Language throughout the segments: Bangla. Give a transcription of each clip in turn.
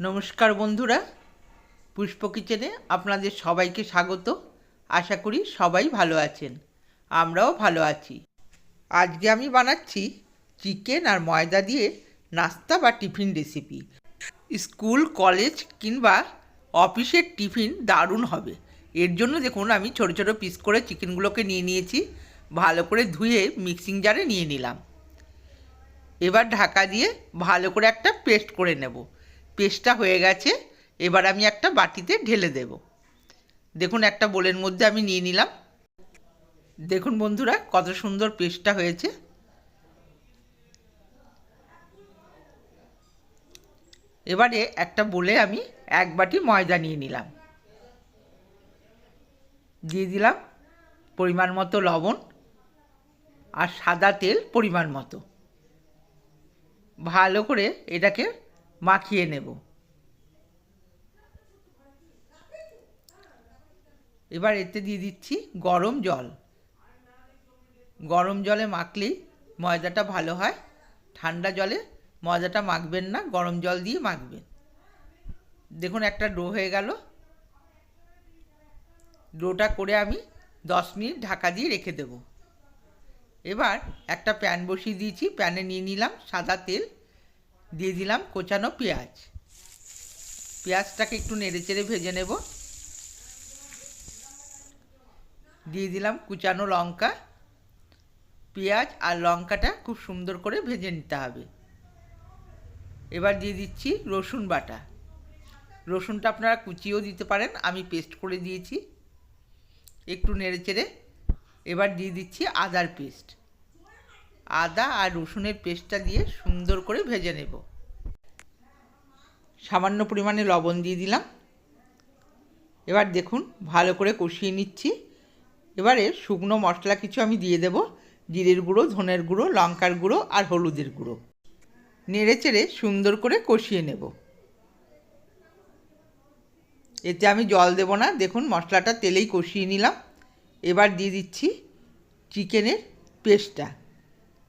নমস্কার বন্ধুরা। পুষ্প কিচেনে আপনাদের সবাইকে স্বাগত। আশা করি সবাই ভালো আছেন। আমরাও ভালো আছি। আজকে আমি বানাচ্ছি চিকেন আর ময়দা দিয়ে নাস্তা বা টিফিন রেসিপি স্কুল, কলেজ কিংবা অফিসের টিফিন দারুণ হবে। এর জন্য দেখুন, আমি ছোট ছোট পিস করে চিকেনগুলোকে নিয়ে নিয়েছি। ভালো করে ধুয়ে মিক্সিং জারে নিয়ে নিলাম। এবার ঢাকা দিয়ে ভালো করে একটা পেস্ট করে নেব। পেস্টটা হয়ে গেছে, এবার আমি একটা বাটিতে ঢেলে দেব। দেখুন একটা বোলের মধ্যে আমি নিয়ে নিলাম। দেখুন বন্ধুরা, কত সুন্দর পেস্টটা হয়েছে। এবারে একটা বলে আমি এক বাটি ময়দা নিয়ে নিলাম। দিয়ে দিলাম পরিমাণ মতো লবণ আর সাদা তেল পরিমাণ মতো। ভালো করে এটাকে মাখিয়ে নেব। এবার এতে দিয়ে দিচ্ছি গরম জল। গরম জলে মাখলেই ময়দাটা ভালো হয়। ঠান্ডা জলে ময়দাটা মাখবেন না, গরম জল দিয়ে মাখবেন। দেখুন একটা ডো হয়ে গেল। ডোটা করে আমি দশ মিনিট ঢাকা দিয়ে রেখে দেব। এবার একটা প্যান বসিয়ে দিয়েছি, প্যানে নিয়ে নিলাম সাদা তেল। দিয়ে দিলাম কোচানো পেঁয়াজ। পেঁয়াজটাকে একটু নেড়ে চেড়ে ভেজে নেব। দিয়ে দিলাম কুচানো লঙ্কা। পেঁয়াজ আর লঙ্কাটা খুব সুন্দর করে ভেজে নিতে হবে। এবার দিয়ে দিচ্ছি রসুন বাটা। রসুনটা আপনারা কুচিয়েও দিতে পারেন, আমি পেস্ট করে দিয়েছি। একটু নেড়ে চেড়ে। এবার দিয়ে দিচ্ছি আদার পেস্ট। আদা আর রসুনের পেস্টটা দিয়ে সুন্দর করে ভেজে নেব। সামান্য পরিমাণে লবণ দিয়ে দিলাম। এবার দেখুন, ভালো করে কষিয়ে নিচ্ছি। এবারে শুকনো মশলা কিছু আমি দিয়ে দেব। জিরের গুঁড়ো, ধনের গুঁড়ো, লঙ্কার গুঁড়ো আর হলুদের গুঁড়ো। নেড়ে চেড়ে সুন্দর করে কষিয়ে নেব। এতে আমি জল দেব না। দেখুন, মশলাটা তেলেই কষিয়ে নিলাম। এবার দিয়ে দিচ্ছি চিকেনের পেস্টটা।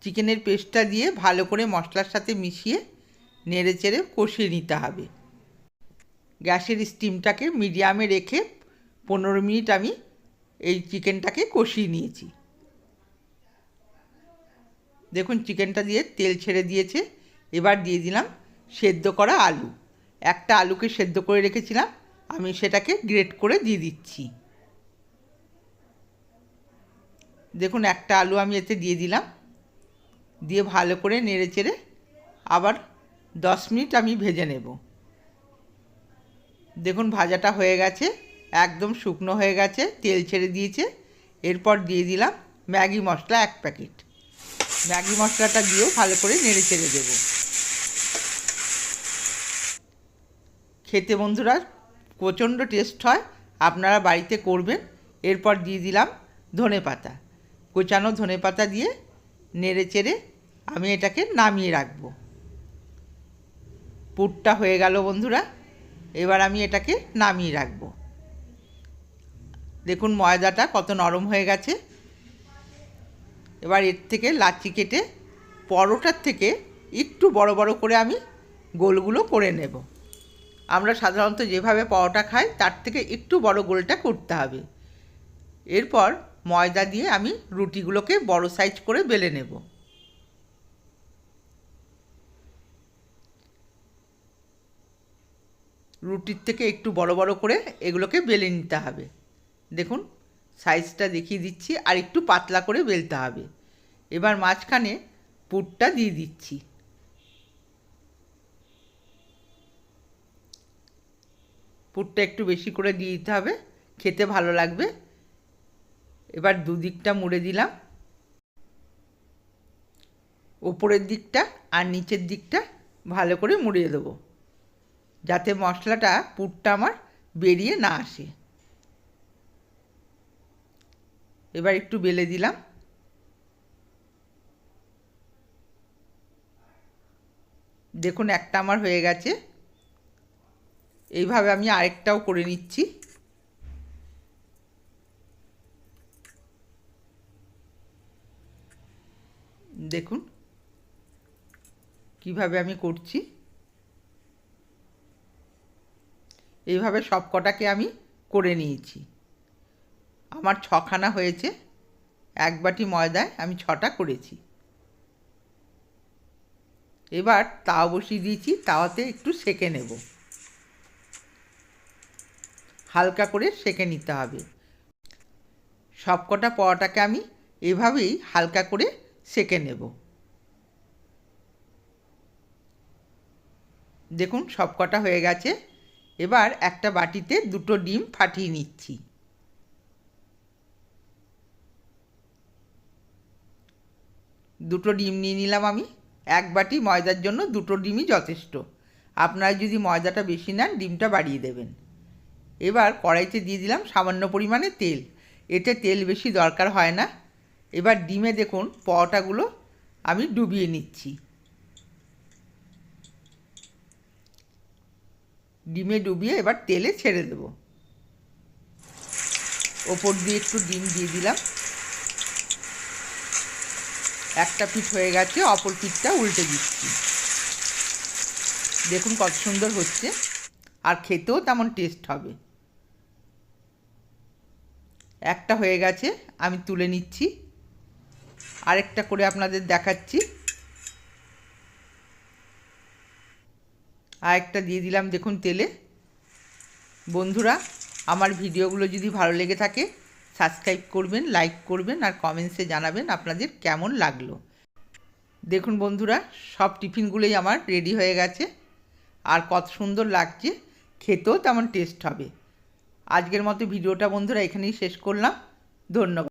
চিকেনের পেস্টটা দিয়ে ভালো করে মশলার সাথে মিশিয়ে নেড়ে চেড়ে কষিয়ে নিতে হবে। গ্যাসের স্টিমটাকে মিডিয়ামে রেখে পনেরো মিনিট আমি এই চিকেনটাকে কষিয়ে নিয়েছি। দেখুন, চিকেনটা দিয়ে তেল ছেড়ে দিয়েছে। এবার দিয়ে দিলাম সেদ্ধ করা আলু। একটা আলুকে সেদ্ধ করে রেখেছিলাম, আমি সেটাকে গ্রেট করে দিয়ে দিচ্ছি। দেখুন, একটা আলু আমি এতে দিয়ে দিলাম। দিয়ে ভালো করে নেড়ে চেড়ে আবার দশ মিনিট আমি ভেজে নেব। দেখুন ভাজাটা হয়ে গেছে, একদম শুকনো হয়ে গেছে, তেল ছেড়ে দিয়েছে। এরপর দিয়ে দিলাম ম্যাগি মশলা এক প্যাকেট। ম্যাগি মশলাটা দিয়েও ভালো করে নেড়ে চেড়ে দেবো। খেতে বন্ধুরা প্রচণ্ড টেস্ট হয়, আপনারা বাড়িতে করবেন। এরপর দিয়ে দিলাম ধনে পাতা কোচানো ধনে পাতা দিয়ে নেড়ে চেড়ে আমি এটাকে নামিয়ে রাখব। পুরটা হয়ে গেল বন্ধুরা, এবার আমি এটাকে নামিয়ে রাখব। দেখুন ময়দাটা কত নরম হয়ে গেছে। এবার এর থেকে লাচি কেটে পরোটার থেকে একটু বড় বড় করে আমি গোলগুলো করে নেব। আমরা সাধারণত যেভাবে পরোটা খাই, তার থেকে একটু বড় গোলটা করতে হবে। এরপর ময়দা দিয়ে আমি রুটিগুলোকে বড় সাইজ করে বেলে নেব। রুটির থেকে একটু বড় বড় করে এগুলোকে বেলে নিতে হবে। দেখুন, সাইজটা দেখিয়ে দিচ্ছি আর একটু পাতলা করে বেলতে হবে। এবার মাঝখানে পুরটা দিয়ে দিচ্ছি। পুরটা একটু বেশি করে দিয়ে দিতে হবে, খেতে ভালো লাগবে। এবার দুদিকটা মুড়ে দিলাম। ওপরের দিকটা আর নিচের দিকটা ভালো করে মুড়িয়ে দেবো, যাতে মশলাটা পুরটা আমার বেরিয়ে না আসে। এবার একটু বেলে দিলাম। দেখুন একটা আমার হয়ে গেছে। এইভাবে আমি আরেকটাও করে নিচ্ছি। দেখুন, কীভাবে আমি করছি। এইভাবে সব কটাকে আমি করে নিয়েছি। আমার ছখানা হয়েছে, এক বাটি ময়দায় আমি ছটা করেছি। এবার তাও বসিয়ে দিয়েছি তাওয়াতে একটু সেকে নেব। হালকা করে সেকে নিতে হবে। সব কটা পরোটাকে আমি এভাবেই হালকা করে সেকে নেব। দেখুন, সব কটা হয়ে গেছে। এবার একটা বাটিতে দুটো ডিম ফাটিয়ে নিচ্ছি। দুটো ডিম নিয়ে নিলাম আমি। এক বাটি ময়দার জন্য দুটো ডিমই যথেষ্ট। আপনারা যদি ময়দাটা বেশি নেন, ডিমটা বাড়িয়ে দেবেন। এবার কড়াইতে দিয়ে দিলাম সামান্য পরিমাণে তেল। এতে তেল বেশি দরকার হয় না। এবার ডিমে দেখুন পরোটাগুলো আমি ডুবিয়ে নিচ্ছি। ডিমে ডুবিয়ে এবার তেলে ছেড়ে দেব। ওপর দিয়ে একটু ডিম দিয়ে দিলাম। একটা পিঠ হয়ে গেছে, অপর পিঠটা উল্টে দিচ্ছি। দেখুন কত সুন্দর হচ্ছে, আর খেতেও তেমন টেস্ট হবে। একটা হয়ে গেছে, আমি তুলে নিচ্ছি। আরেকটা করে আপনাদের দেখাচ্ছি। আরেকটা দিয়ে দিলাম দেখুন তেলে। বন্ধুরা, আমার ভিডিওগুলো যদি ভালো লেগে থাকে, সাবস্ক্রাইব করবেন, লাইক করবেন আর কমেন্টসে জানাবেন আপনাদের কেমন লাগল। দেখুন বন্ধুরা, সব টিফিনগুলোই আমার রেডি হয়ে গেছে। আর কত সুন্দর লাগছে, খেতেও তেমন টেস্ট হবে। আজকের মতো ভিডিওটা বন্ধুরা এখানেই শেষ করলাম। ধন্যবাদ।